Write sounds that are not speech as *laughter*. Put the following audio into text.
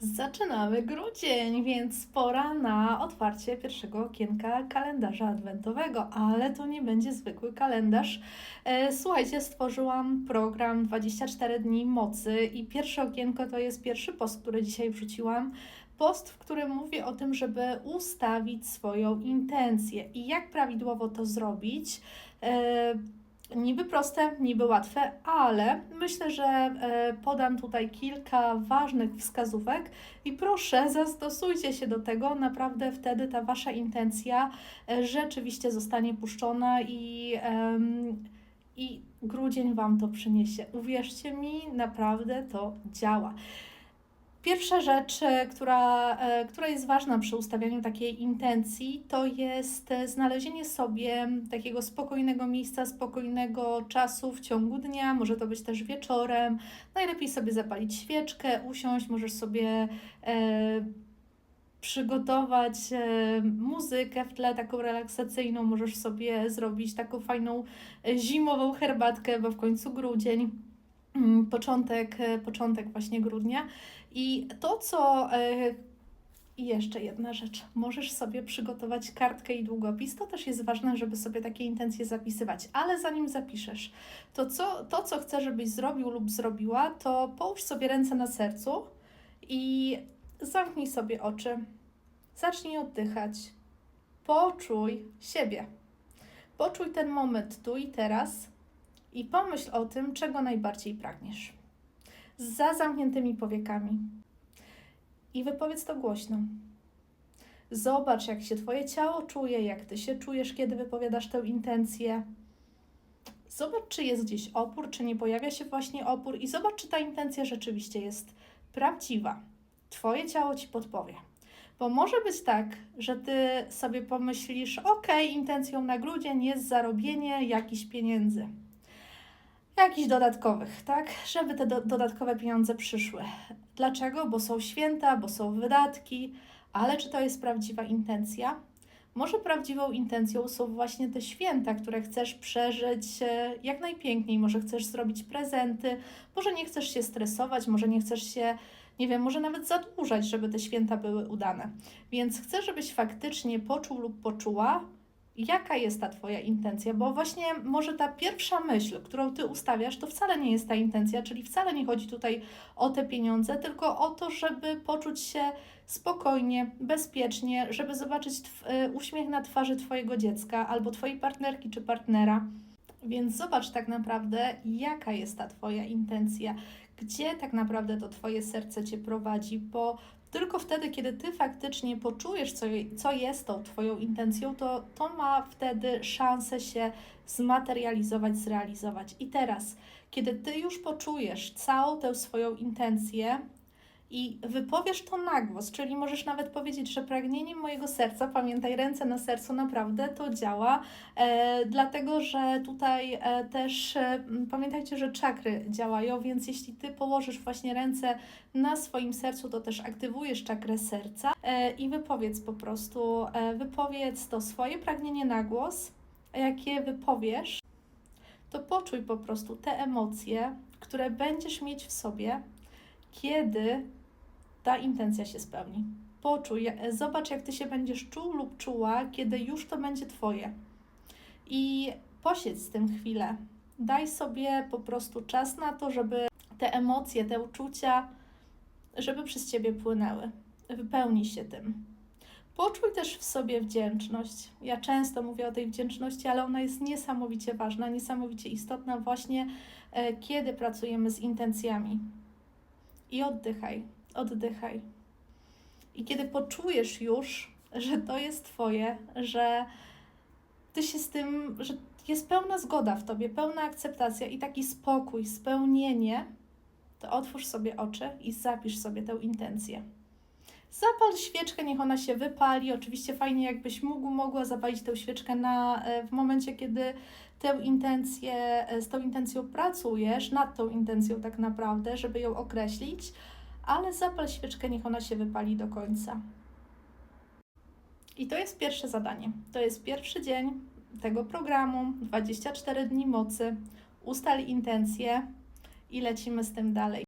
Zaczynamy grudzień, więc pora na otwarcie pierwszego okienka kalendarza adwentowego, ale to nie będzie zwykły kalendarz. E, Słuchajcie, stworzyłam program 24 dni mocy i pierwsze okienko to jest pierwszy post, który dzisiaj wrzuciłam. Post, w którym mówię o tym, żeby ustawić swoją intencję i jak prawidłowo to zrobić. Niby proste, niby łatwe, ale myślę, że e, podam tutaj kilka ważnych wskazówek i proszę, *laughs* zastosujcie się do tego. Naprawdę wtedy ta wasza intencja e, rzeczywiście zostanie puszczona i, i grudzień wam to przyniesie. Uwierzcie mi, naprawdę to działa. Pierwsza rzecz, e, która, e, która jest ważna przy ustawianiu takiej intencji, to jest e, znalezienie sobie takiego spokojnego miejsca, spokojnego czasu w ciągu dnia. Może to być też wieczorem. Najlepiej sobie zapalić świeczkę, usiąść, możesz sobie e, przygotować muzykę w tle taką relaksacyjną, możesz sobie zrobić taką fajną zimową herbatkę, bo w końcu grudzień. Mm, Początek, e, początek właśnie grudnia. I to, co. e, I jeszcze jedna rzecz. Możesz sobie przygotować kartkę i długopis. To też jest ważne, żeby sobie takie intencje zapisywać. Ale zanim zapiszesz, to co, to, co chcę, żebyś zrobił lub zrobiła, to połóż sobie ręce na sercu i zamknij sobie oczy. Zacznij oddychać. Poczuj siebie. Poczuj ten moment tu i teraz i pomyśl o tym, czego najbardziej pragniesz. Za zamkniętymi powiekami. I wypowiedz to głośno. Zobacz, jak się Twoje ciało czuje, jak Ty się czujesz, kiedy wypowiadasz tę intencję. Zobacz, czy jest gdzieś opór, czy nie pojawia się właśnie opór, i zobacz, czy ta intencja rzeczywiście jest prawdziwa. Twoje ciało ci podpowie. Bo może być tak, że ty sobie pomyślisz: OK, intencją na grudzień jest zarobienie jakichś pieniędzy jakichś dodatkowych, tak? Żeby te do, dodatkowe pieniądze przyszły. Dlaczego? Bo są święta, bo są wydatki, ale czy to jest prawdziwa intencja? Może prawdziwą intencją są właśnie te święta, które chcesz przeżyć e, jak najpiękniej. Może chcesz zrobić prezenty, może nie chcesz się stresować, może nie chcesz się, nie wiem, może nawet zadłużać, żeby te święta były udane. Więc chcę, żebyś faktycznie poczuł lub poczuła, jaka jest ta Twoja intencja, bo właśnie może ta pierwsza myśl, którą Ty ustawiasz, to wcale nie jest ta intencja, czyli wcale nie chodzi tutaj o te pieniądze, tylko o to, żeby poczuć się spokojnie, bezpiecznie, żeby zobaczyć y, uśmiech na twarzy Twojego dziecka albo Twojej partnerki czy partnera. Więc zobacz tak naprawdę, jaka jest ta Twoja intencja, gdzie tak naprawdę to Twoje serce Cię prowadzi, bo tylko wtedy, kiedy Ty faktycznie poczujesz, co, co jest tą Twoją intencją, to to ma wtedy szansę się zmaterializować, zrealizować. I teraz, kiedy Ty już poczujesz całą tę swoją intencję, i wypowiesz to na głos, czyli możesz nawet powiedzieć, że pragnieniem mojego serca, pamiętaj, ręce na sercu naprawdę to działa, e, dlatego że tutaj e, też e, pamiętajcie, że czakry działają, więc jeśli ty położysz właśnie ręce na swoim sercu, to też aktywujesz czakrę serca e, i wypowiedz po prostu, e, wypowiedz to swoje pragnienie na głos, a jak je wypowiesz, to poczuj po prostu te emocje, które będziesz mieć w sobie, kiedy ta intencja się spełni. Poczuj, zobacz, jak ty się będziesz czuł lub czuła, kiedy już to będzie twoje. I posiedź z tym chwilę. Daj sobie po prostu czas na to, żeby te emocje, te uczucia, żeby przez ciebie płynęły. Wypełnij się tym. Poczuj też w sobie wdzięczność. Ja często mówię o tej wdzięczności, ale ona jest niesamowicie ważna, niesamowicie istotna właśnie, e, kiedy pracujemy z intencjami. I oddychaj, oddychaj. I kiedy poczujesz już, że to jest Twoje, że Ty się z tym, że jest pełna zgoda w Tobie, pełna akceptacja i taki spokój, spełnienie, to otwórz sobie oczy i zapisz sobie tę intencję. Zapal świeczkę, niech ona się wypali. Oczywiście fajnie, jakbyś mógł, mogła zapalić tę świeczkę na, e, w momencie, kiedy tę intencję, e, z tą intencją pracujesz, nad tą intencją tak naprawdę, żeby ją określić, ale zapal świeczkę, niech ona się wypali do końca. I to jest pierwsze zadanie. To jest pierwszy dzień tego programu 24 dni mocy. Ustal intencje i lecimy z tym dalej.